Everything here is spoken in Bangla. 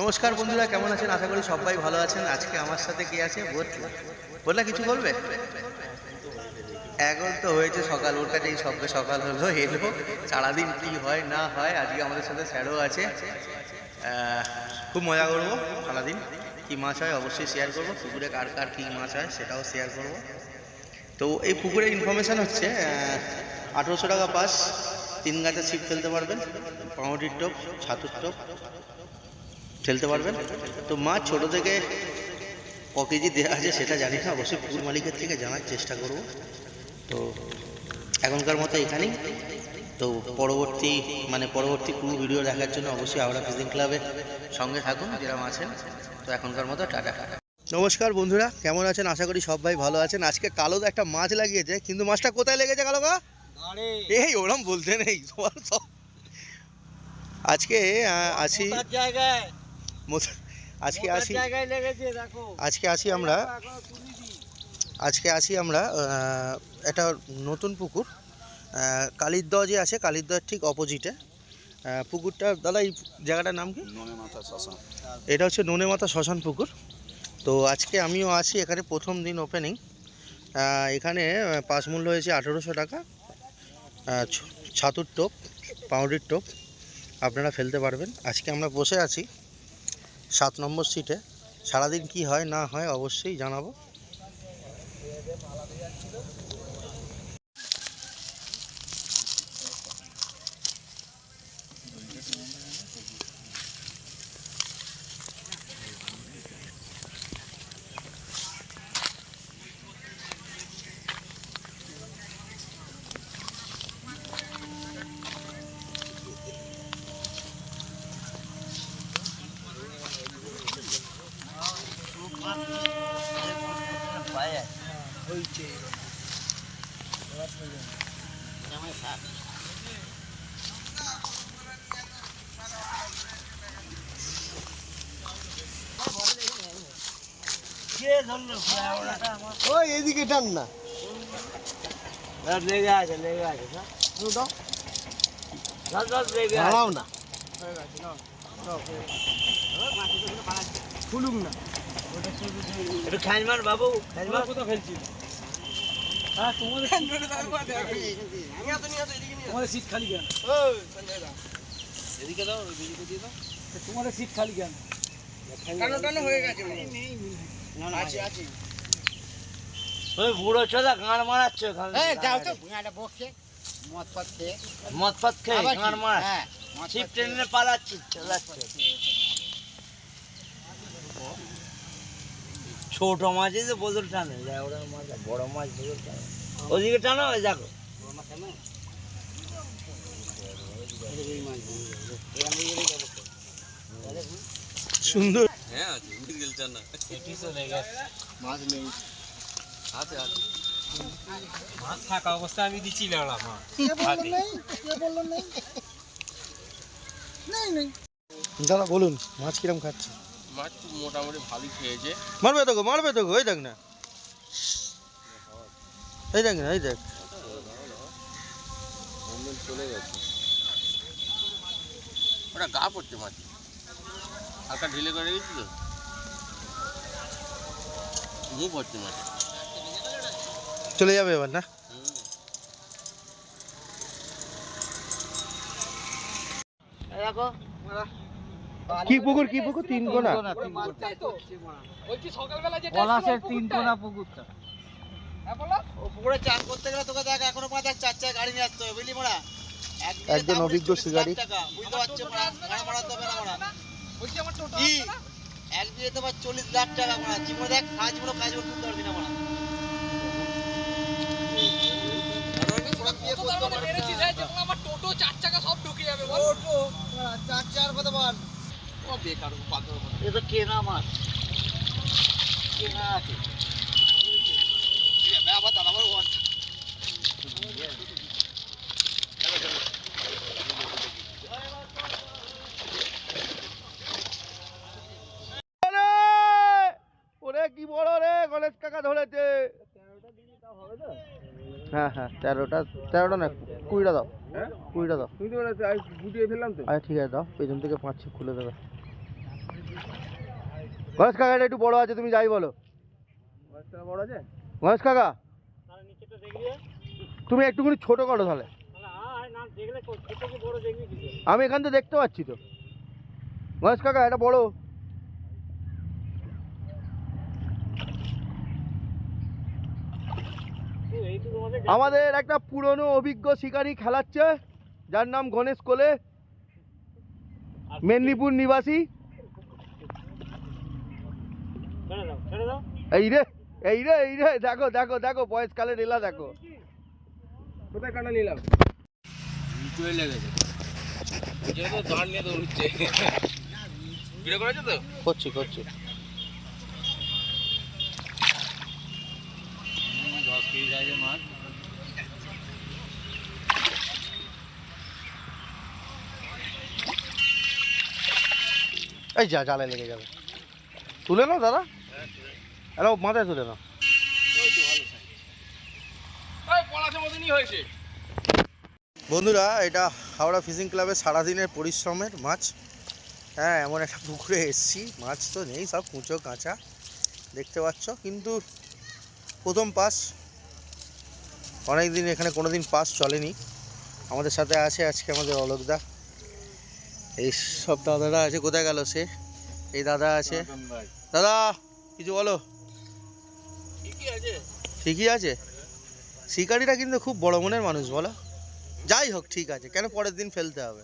নমস্কার বন্ধুরা, কেমন আছেন? আশা করি সবাই ভালো আছেন। আজকে আমার সাথে কি আছে? বললা বললা কিছু বলবে? এখন তো হয়েছে সকাল, ওর কাছে এই সবে সকাল হলো, এলো। সারাদিন কি হয়, না হয়, আজকে আমাদের সাথে স্যারও আছে। খুব মজা করব সারাদিন। কি মাছ হয় অবশ্যই শেয়ার করব। পুকুরে কার কার কী মাছ হয় সেটাও শেয়ার করব। তো এই পুকুরের ইনফরমেশান হচ্ছে আঠেরোশো টাকা পাস। তিন গাছের ছিপ ফেলতে পারবেন। পাউরুটির টোপ, ছাতুর টোপ। ফেলতে পারবেন? তো মাছ ছোট থেকে ক কেজি দেওয়া আছে সেটা জানি না অবশ্যই পুকুর মালিকের থেকে জানার চেষ্টা করব। তো এখনকার মতো এখানেই। তো পরবর্তী মানে পরবর্তী পুরো ভিডিও দেখার জন্য অবশ্যই আওড়া ফিজিং ক্লাবে সঙ্গে থাকুন যেরকম আছেন। তো এখনকার মতো টাটা। নমস্কার বন্ধুরা কেমন আছেন? আশা করি সবাই ভালো আছেন। আজকে কালো তো একটা মাছ লাগিয়েছে কিন্তু মাছটা কোথায় লেগেছে কালো গা? এই ওরম বলতে নেই আজকে আছি জায়গায়। আজকে আসি জায়গায় লেগেছে দেখো। আজকে আসি আমরা আজকে আসি আমরা একটা নতুন পুকুর। আহ, কালিরদহ যে আছে কালিরদহের ঠিক অপোজিটে। পুকুরটা দাদা এই জায়গাটার নাম কি? এটা হচ্ছে নোনেমাতা শ্মশান পুকুর। তো আজকে আমিও আছি এখানে প্রথম দিন ওপেনিং এখানে পাস মূল্য হয়েছে আঠেরোশো টাকা। ছাতুর টোপ পাউডির টোপ। আপনারা ফেলতে পারবেন। আজকে আমরা বসে আছি। সাত নম্বর সিটে সারাদিন কি হয় না হয় অবশ্যই জানাব। হয়েছে। কে ধরলো ফ্লাওয়ারটা আমার? ওই এদিকে টান না ধর, লেগে আছে লেগে আছে ধর। ধর, ধর, লেগে আছে। দাঁড়াও না খুলুক না একটু খাইজ মার বাবু খাইজ মার। কোথাও খেলছি হ্যাঁ তোমাদের সিট খালি কেন? এদিকে দাও। এদিকে দিয়ে দাও। তোমাদের সিট খালি কেন? টানো টানো হয়ে গেছে আছে আছে। ওই বুড়ো চোদা গাঁড় মারাচ্ছে মদ ফদ খেয়ে। গাঁড় মারা। ছিপ টেনে পালাচ্ছি চালাচ্ছে ছোট মাছ তো বোতল টানে। ওরা মাছ বড় মাছ বোতল টানে। ওদিকে টানো ওই দেখো। সুন্দর। থাকা অবস্থা আমি দিচ্ছি লেওড়া মা দাদা বলুন মাছ কিরম খাচ্ছে? মাছ তো মোটামুটি ভালোই খেয়েছে। মারবে তো গো মারবে তো গো ওই দেখ না। এই দেখ না এই দেখ। চলে গেছে। ওটা গা পড়ছে মাছ হালকা ঢিলে করে গেছি তো। মুখ পড়ছে মাছ চলে যাবে এবার না? দেখো কি পুকুর? কি পুকুর? তিন কোনা। পলাশের তিন কোনা পুকুরটা। পুকুরে চান করতে গেলে তোকে দেখ এখনও পাঁচ এক চার চার গাড়ি নিয়ে আসতে হবে বুঝলি মোড়া একজন অভিজ্ঞ শিকারী। বুঝতে পারছ মোড়া গাড়ি মারাতে হবে না। মোড়া কি এক বিয়ে তোমার চল্লিশ লাখ টাকা মোড়া জীবনে দেখ সাজ বড় কাজ করতে পারবি না মোড়া এ তো কেনা মাছ। কেনা আছে। আবার দাদা ওরে কি বড় রে গণেশ কাকা ধরেছে। হ্যাঁ হ্যাঁ তেরোটা তেরোটা না কুড়িটা দাও। কুড়িটা দাও। গুটিয়ে ফেললাম তো। আচ্ছা ঠিক আছে দাও। পেছন থেকে পাঁচ ছ খুলে দেবে। গণেশ কাকা এটা একটু বড় আছে তুমি যাই বলো। বড় গণেশ কাকা তুমি একটুখানি ছোট করো তাহলে। আমি এখান থেকে দেখতে পাচ্ছি তো। গণেশ কাকা এটা বড়। আমাদের একটা পুরনো অভিজ্ঞ শিকারী খেলাচ্ছে যার নাম গণেশ কোলে মেদিনীপুর নিবাসী। এই রে এই রে এই রে দেখো দেখো দেখো বয়সকালে রেলা দেখো। কোথায় কাটা নিলাম? চলে লেগেছে যেহেতু দাঁড় নিয়ে দৌড়চ্ছে। ভিডিও করেছ তো? করছি করছি। দশ কেজি সাইজের মাছ। এই যা জালে লেগে যাবে। তুলে নাও দাদা। হ্যালো মাথায় তুলে হয়েছে বন্ধুরা এটা হাওড়া ফিশিং ক্লাবের সারাদিনের পরিশ্রমের মাছ। হ্যাঁ এমন একটা পুকুরে এসছি। মাছ তো নেই সব কুঁচো কাঁচা দেখতে পাচ্ছ। কিন্তু প্রথম পাস অনেক দিন এখানে কোনো দিন পাস চলেনি। আমাদের সাথে আছে আজকে আমাদের অলোকদা। এই সব দাদারা আছে কোথায় গেল সে? এই দাদা আছে। দাদা! কিছু বলো? ঠিকই আছে। ঠিকই আছে? শিকারিরা কিন্তু খুব বড় মনের মানুষ বলো? যাই হোক ঠিক আছে। কেন পরের দিন ফেলতে হবে?